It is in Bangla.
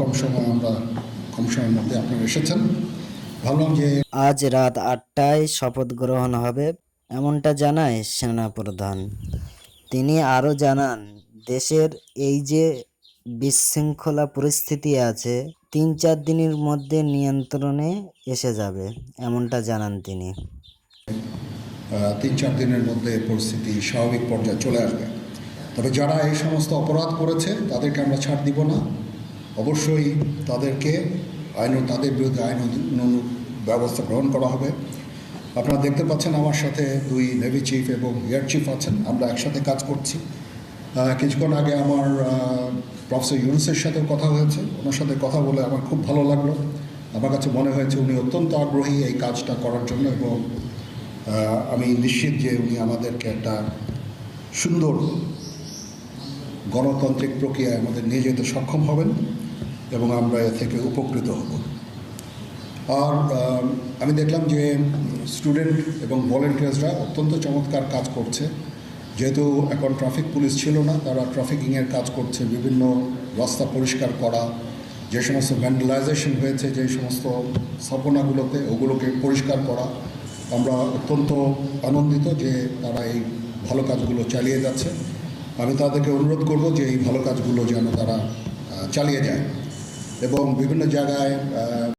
কম সময় আমরা কম সময়ের মধ্যে আপনারা এসেছেন। ভাবলাম যে আজ রাত আটটায় শপথ গ্রহণ হবে এমনটা জানায় সেনাপ্রধান। তিনি আরও জানান দেশের এই যে বিশৃঙ্খলা পরিস্থিতি আছে তিন চার দিনের মধ্যে নিয়ন্ত্রণে এসে যাবে এমনটা জানান তিনি। তিন চার দিনের মধ্যে পরিস্থিতি স্বাভাবিক পর্যায়ে চলে আসবে। তবে যারা এই সমস্ত অপরাধ করেছে তাদেরকে আমরা ছাড় দিব না। অবশ্যই তাদেরকে আইন তাদের বিরুদ্ধে আইন ব্যবস্থা গ্রহণ করা হবে। আপনারা দেখতে পাচ্ছেন আমার সাথে দুই নেভি চিফ এবং এয়ার চিফ আছেন। আমরা একসাথে কাজ করছি। কিছুক্ষণ আগে আমার প্রফেসর ইউনুসের সাথে কথা হয়েছে। ওনার সাথে কথা বলে আমার খুব ভালো লাগল। আমার কাছে মনে হয়েছে উনি অত্যন্ত আগ্রহী এই কাজটা করার জন্য এবং আমি নিশ্চিত যে উনি আমাদেরকে একটা সুন্দর গণতান্ত্রিক প্রক্রিয়ায় আমাদের নিয়ে যেতে সক্ষম হবেন। এবং আমরা এ থেকে উপকৃত হব। আর আমি দেখলাম যে স্টুডেন্ট এবং ভলেন্টিয়ার্সরা অত্যন্ত চমৎকার কাজ করছে। যেহেতু এখন ট্রাফিক পুলিশ ছিল না, তারা ট্রাফিকিংয়ের কাজ করছে, বিভিন্ন রাস্তা পরিষ্কার করা, যে সমস্ত ভ্যান্ডালাইজেশন হয়েছে, যে সমস্ত স্থাপনাগুলোতে ওগুলোকে পরিষ্কার করা। আমরা অত্যন্ত আনন্দিত যে তারা এই ভালো কাজগুলো চালিয়ে যাচ্ছে। আমি তাদেরকে অনুরোধ করব যে এই ভালো কাজগুলো যেন তারা চালিয়ে যায়। এবং বিভিন্ন জায়গায়